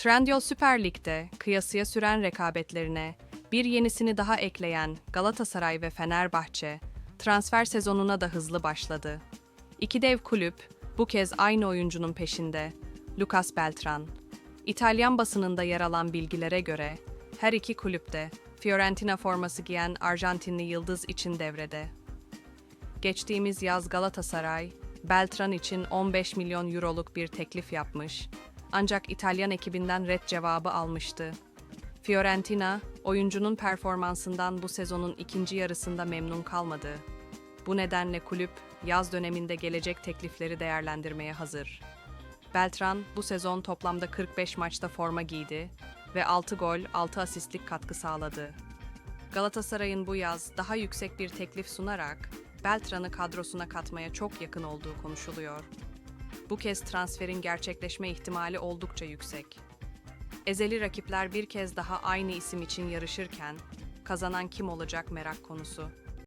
Trendyol Süper Lig'de kıyasıya süren rekabetlerine bir yenisini daha ekleyen Galatasaray ve Fenerbahçe transfer sezonuna da hızlı başladı. İki dev kulüp bu kez aynı oyuncunun peşinde. Lucas Beltran. İtalyan basınında yer alan bilgilere göre her iki kulüpte Fiorentina forması giyen Arjantinli yıldız için devrede. Geçtiğimiz yaz Galatasaray, Beltran için 15 milyon euroluk bir teklif yapmış. Ancak İtalyan ekibinden red cevabı almıştı. Fiorentina, oyuncunun performansından bu sezonun ikinci yarısında memnun kalmadı. Bu nedenle kulüp, yaz döneminde gelecek teklifleri değerlendirmeye hazır. Beltran bu sezon toplamda 45 maçta forma giydi ve 6 gol, 6 asistlik katkı sağladı. Galatasaray'ın bu yaz daha yüksek bir teklif sunarak Beltran'ı kadrosuna katmaya çok yakın olduğu konuşuluyor. Bu kez transferin gerçekleşme ihtimali oldukça yüksek. Ezeli rakipler bir kez daha aynı isim için yarışırken kazanan kim olacak merak konusu.